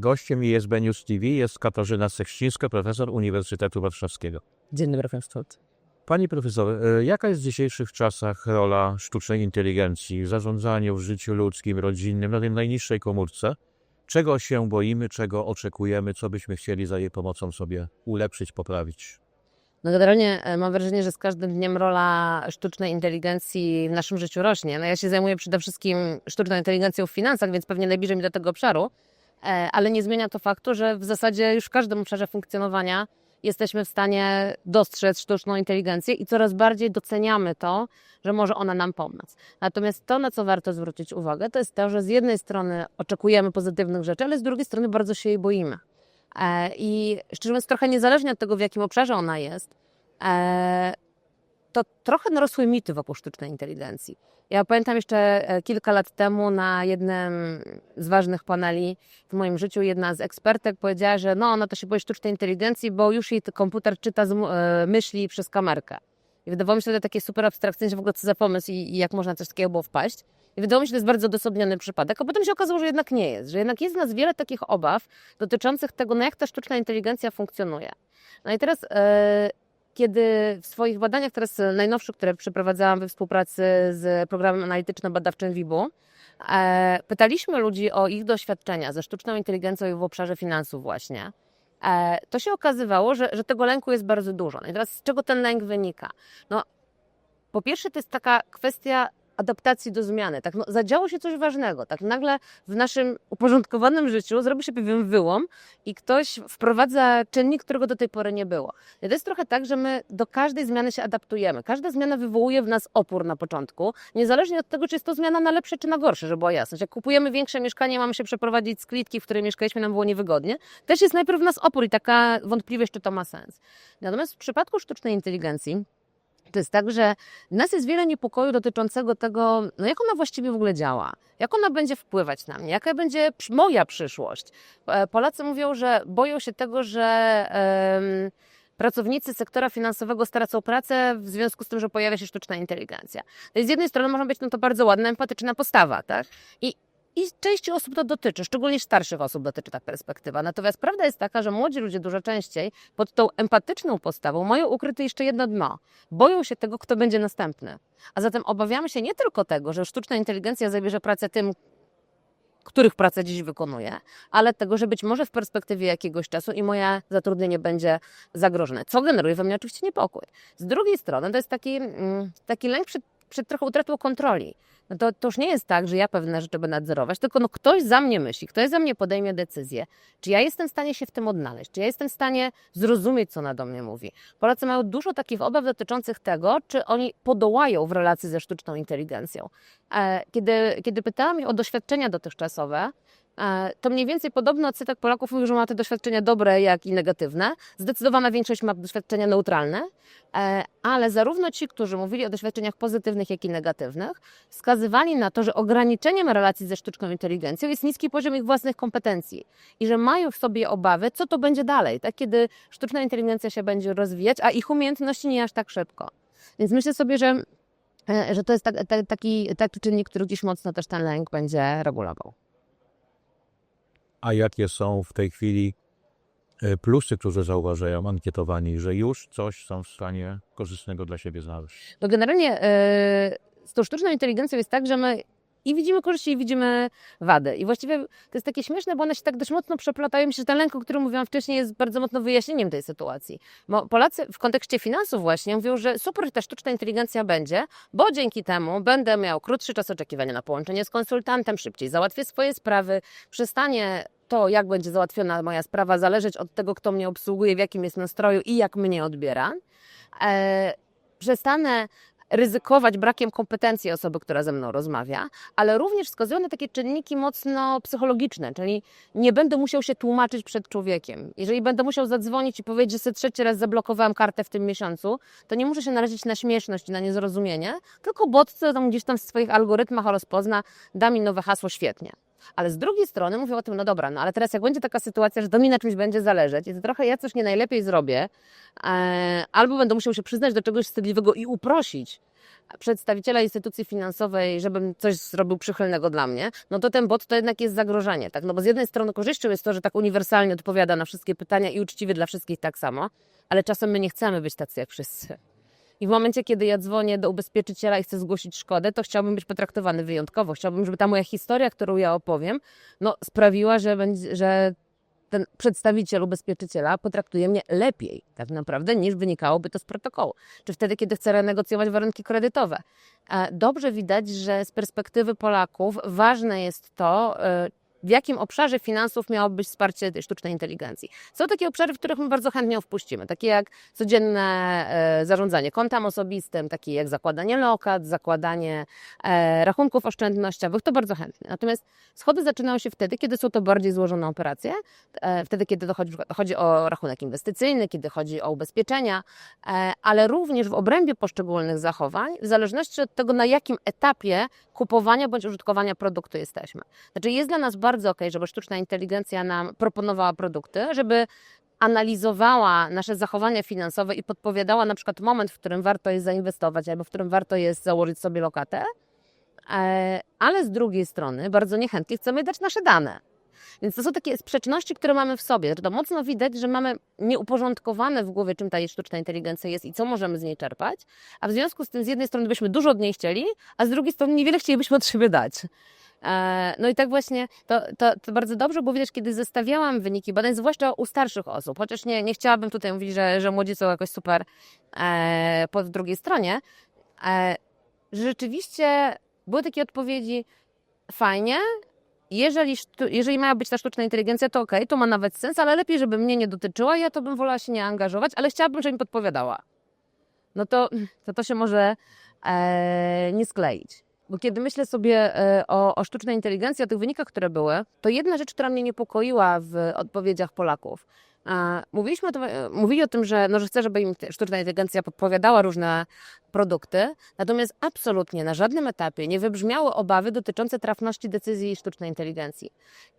Gościem ISB News TV jest Katarzyna Sekścińska, profesor Uniwersytetu Warszawskiego. Dzień dobry Państwu. Pani profesor, e, jaka jest w dzisiejszych czasach rola sztucznej inteligencji w zarządzaniu w życiu ludzkim, rodzinnym, na tej najniższej komórce? Czego się boimy, czego oczekujemy, co byśmy chcieli za jej pomocą sobie ulepszyć, poprawić? No generalnie e, mam wrażenie, że z każdym dniem rola sztucznej inteligencji w naszym życiu rośnie. No ja się zajmuję przede wszystkim sztuczną inteligencją w finansach, więc pewnie najbliżej mi do tego obszaru, ale nie zmienia to faktu, że w zasadzie już w każdym obszarze funkcjonowania jesteśmy w stanie dostrzec sztuczną inteligencję i coraz bardziej doceniamy to, że może ona nam pomóc. Natomiast to, na co warto zwrócić uwagę, to jest to, że z jednej strony oczekujemy pozytywnych rzeczy, ale z drugiej strony bardzo się jej boimy. E, I szczerze mówiąc, trochę niezależnie od tego, w jakim obszarze ona jest, e, to trochę narosły mity wokół sztucznej inteligencji. Ja pamiętam jeszcze e, kilka lat temu na jednym z ważnych paneli w moim życiu jedna z ekspertek powiedziała, że no ona to się boi sztucznej inteligencji, bo już jej komputer czyta z, e, myśli przez kamerkę. I wydawało mi się to takie super abstrakcyjne, że w ogóle co za pomysł i, i jak można coś takiego było wpaść. I wydawało mi się, że to jest bardzo odosobniony przypadek, a potem się okazało, że jednak nie jest, że jednak jest w nas wiele takich obaw dotyczących tego, no jak ta sztuczna inteligencja funkcjonuje. No i teraz, e, kiedy w swoich badaniach, teraz najnowszych, które przeprowadzałam we współpracy z programem analityczno-badawczym WIB-u, e, pytaliśmy ludzi o ich doświadczenia ze sztuczną inteligencją w obszarze finansów właśnie, e, to się okazywało, że, że tego lęku jest bardzo dużo. No i teraz z czego ten lęk wynika? No, po pierwsze, to jest taka kwestia adaptacji do zmiany. Tak, no, zadziało się coś ważnego. Tak, nagle w naszym uporządkowanym życiu zrobi się pewien wyłom i ktoś wprowadza czynnik, którego do tej pory nie było. I to jest trochę tak, że my do każdej zmiany się adaptujemy. Każda zmiana wywołuje w nas opór na początku, niezależnie od tego, czy jest to zmiana na lepsze czy na gorsze, żeby była jasność. Jak kupujemy większe mieszkanie, mamy się przeprowadzić z klitki, w której mieszkaliśmy, nam było niewygodnie, też jest najpierw w nas opór i taka wątpliwość, czy to ma sens. Natomiast w przypadku sztucznej inteligencji, to jest tak, że nas jest wiele niepokoju dotyczącego tego, no jak ona właściwie w ogóle działa, jak ona będzie wpływać na mnie, jaka będzie moja przyszłość. E, Polacy mówią, że boją się tego, że em, pracownicy sektora finansowego stracą pracę w związku z tym, że pojawia się sztuczna inteligencja. To z jednej strony może być no to bardzo ładna, empatyczna postawa, tak? I i części osób to dotyczy, szczególnie starszych osób dotyczy ta perspektywa. Natomiast prawda jest taka, że młodzi ludzie dużo częściej pod tą empatyczną postawą mają ukryte jeszcze jedno dno. Boją się tego, kto będzie następny. A zatem obawiamy się nie tylko tego, że sztuczna inteligencja zabierze pracę tym, których pracę dziś wykonuję, ale tego, że być może w perspektywie jakiegoś czasu i moje zatrudnienie będzie zagrożone, co generuje we mnie oczywiście niepokój. Z drugiej strony to jest taki, mm, taki lęk przed, przed trochę utratą kontroli. No to, to już nie jest tak, że ja pewne rzeczy będę nadzorować, tylko no ktoś za mnie myśli, ktoś za mnie podejmie decyzję. Czy ja jestem w stanie się w tym odnaleźć? Czy ja jestem w stanie zrozumieć, co ona do mnie mówi? Polacy mają dużo takich obaw dotyczących tego, czy oni podołają w relacji ze sztuczną inteligencją. E, Kiedy, kiedy pytałam ich o doświadczenia dotychczasowe, to mniej więcej podobno odsetek Polaków mówił, że ma te doświadczenia dobre, jak i negatywne. Zdecydowana większość ma doświadczenia neutralne, e, ale zarówno ci, którzy mówili o doświadczeniach pozytywnych, jak i negatywnych, wskazywali na to, że ograniczeniem relacji ze sztuczną inteligencją jest niski poziom ich własnych kompetencji i że mają w sobie obawy, co to będzie dalej, tak? kiedy sztuczna inteligencja się będzie rozwijać, a ich umiejętności nie aż tak szybko. Więc myślę sobie, że, e, że to jest tak, tak, taki, taki czynnik, który gdzieś mocno też ten lęk będzie regulował. A jakie są w tej chwili e, plusy, które zauważają ankietowani, że już coś są w stanie korzystnego dla siebie znaleźć? No generalnie e, z tą sztuczną inteligencją jest tak, że my i widzimy korzyści, i widzimy wady. I właściwie to jest takie śmieszne, bo one się tak dość mocno przeplatają. Myślę, że ten lęk, o którym mówiłam wcześniej, jest bardzo mocno wyjaśnieniem tej sytuacji. Bo Polacy w kontekście finansów właśnie mówią, że super, ta sztuczna inteligencja będzie, bo dzięki temu będę miał krótszy czas oczekiwania na połączenie z konsultantem, szybciej załatwię swoje sprawy, przestanie to, jak będzie załatwiona moja sprawa, zależeć od tego, kto mnie obsługuje, w jakim jest nastroju i jak mnie odbiera. E, przestanę ryzykować brakiem kompetencji osoby, która ze mną rozmawia, ale również wskazują na takie czynniki mocno psychologiczne, czyli nie będę musiał się tłumaczyć przed człowiekiem. Jeżeli będę musiał zadzwonić i powiedzieć, że sobie trzeci raz zablokowałem kartę w tym miesiącu, to nie muszę się narazić na śmieszność i na niezrozumienie, tylko bot, co tam gdzieś tam w swoich algorytmach rozpozna, da mi nowe hasło świetnie. Ale z drugiej strony mówię o tym, no dobra, no ale teraz jak będzie taka sytuacja, że to mi na czymś będzie zależeć i to trochę ja coś nie najlepiej zrobię, e, albo będę musiał się przyznać do czegoś wstydliwego i uprosić przedstawiciela instytucji finansowej, żebym coś zrobił przychylnego dla mnie, no to ten bot to jednak jest zagrożenie, tak? No bo z jednej strony korzyścią jest to, że tak uniwersalnie odpowiada na wszystkie pytania i uczciwie dla wszystkich tak samo, ale czasem my nie chcemy być tacy jak wszyscy. I w momencie, kiedy ja dzwonię do ubezpieczyciela i chcę zgłosić szkodę, to chciałbym być potraktowany wyjątkowo. Chciałbym, żeby ta moja historia, którą ja opowiem, no, sprawiła, że, będzie, że ten przedstawiciel ubezpieczyciela potraktuje mnie lepiej, tak naprawdę, niż wynikałoby to z protokołu. Czy wtedy, kiedy chcę renegocjować warunki kredytowe. E, Dobrze widać, że z perspektywy Polaków ważne jest to, e, w jakim obszarze finansów miało być wsparcie tej sztucznej inteligencji. Są takie obszary, w których my bardzo chętnie ją wpuścimy, takie jak codzienne e, zarządzanie kontem osobistym, takie jak zakładanie lokat, zakładanie e, rachunków oszczędnościowych, to bardzo chętnie. Natomiast schody zaczynają się wtedy, kiedy są to bardziej złożone operacje, e, wtedy, kiedy dochodzi, chodzi o rachunek inwestycyjny, kiedy chodzi o ubezpieczenia, ale również w obrębie poszczególnych zachowań, w zależności od tego, na jakim etapie kupowania bądź użytkowania produktu jesteśmy. Znaczy jest dla nas bardzo ok, żeby sztuczna inteligencja nam proponowała produkty, żeby analizowała nasze zachowania finansowe i podpowiadała na przykład moment, w którym warto jest zainwestować albo w którym warto jest założyć sobie lokatę, E, ale z drugiej strony bardzo niechętnie chcemy dać nasze dane. Więc to są takie sprzeczności, które mamy w sobie. To mocno widać, że mamy nieuporządkowane w głowie, czym ta sztuczna inteligencja jest i co możemy z niej czerpać, a w związku z tym z jednej strony byśmy dużo od niej chcieli, a z drugiej strony niewiele chcielibyśmy od siebie dać. E, No i tak właśnie to, to, to bardzo dobrze było widać, kiedy zestawiałam wyniki badań, zwłaszcza u starszych osób, chociaż nie, nie chciałabym tutaj mówić, że, że młodzi są jakoś super e, po drugiej stronie, e, rzeczywiście były takie odpowiedzi, fajnie, jeżeli, jeżeli miała być ta sztuczna inteligencja, to okej, to ma nawet sens, ale lepiej, żeby mnie nie dotyczyła, ja to bym wolała się nie angażować, ale chciałabym, żeby mi podpowiadała. No to to, to się może e, nie skleić. Bo kiedy myślę sobie e, o, o sztucznej inteligencji, o tych wynikach, które były, to jedna rzecz, która mnie niepokoiła w odpowiedziach Polaków. Mówiliśmy o tym, e, mówili o tym, że, no, że chcę, żeby im sztuczna inteligencja podpowiadała różne produkty, natomiast absolutnie na żadnym etapie nie wybrzmiały obawy dotyczące trafności decyzji sztucznej inteligencji.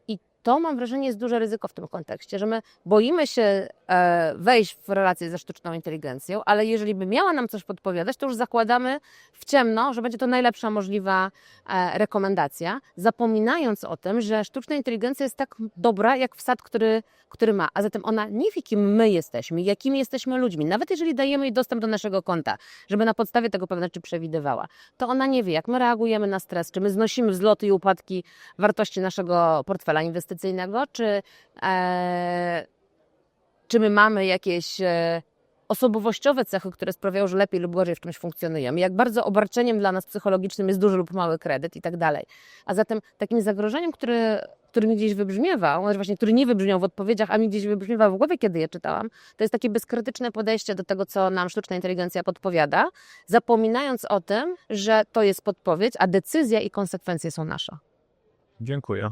I to mam wrażenie jest duże ryzyko w tym kontekście, że my boimy się e, wejść w relację ze sztuczną inteligencją, ale jeżeli by miała nam coś podpowiadać, to już zakładamy w ciemno, że będzie to najlepsza możliwa e, rekomendacja, zapominając o tym, że sztuczna inteligencja jest tak dobra, jak wsad, który, który ma. A zatem ona nie wie, kim my jesteśmy, jakimi jesteśmy ludźmi. Nawet jeżeli dajemy jej dostęp do naszego konta, żeby na podstawie tego pewne rzeczy przewidywała, to ona nie wie, jak my reagujemy na stres, czy my znosimy wzloty i upadki wartości naszego portfela inwestycyjnego, czy, e, czy my mamy jakieś e, osobowościowe cechy, które sprawiają, że lepiej lub gorzej w czymś funkcjonujemy. Jak bardzo obarczeniem dla nas psychologicznym jest duży lub mały kredyt i tak dalej. A zatem takim zagrożeniem, który, który mi gdzieś wybrzmiewał, znaczy właśnie który nie wybrzmiał w odpowiedziach, a mi gdzieś wybrzmiewał w głowie, kiedy je czytałam, to jest takie bezkrytyczne podejście do tego, co nam sztuczna inteligencja podpowiada, zapominając o tym, że to jest podpowiedź, a decyzja i konsekwencje są nasze. Dziękuję.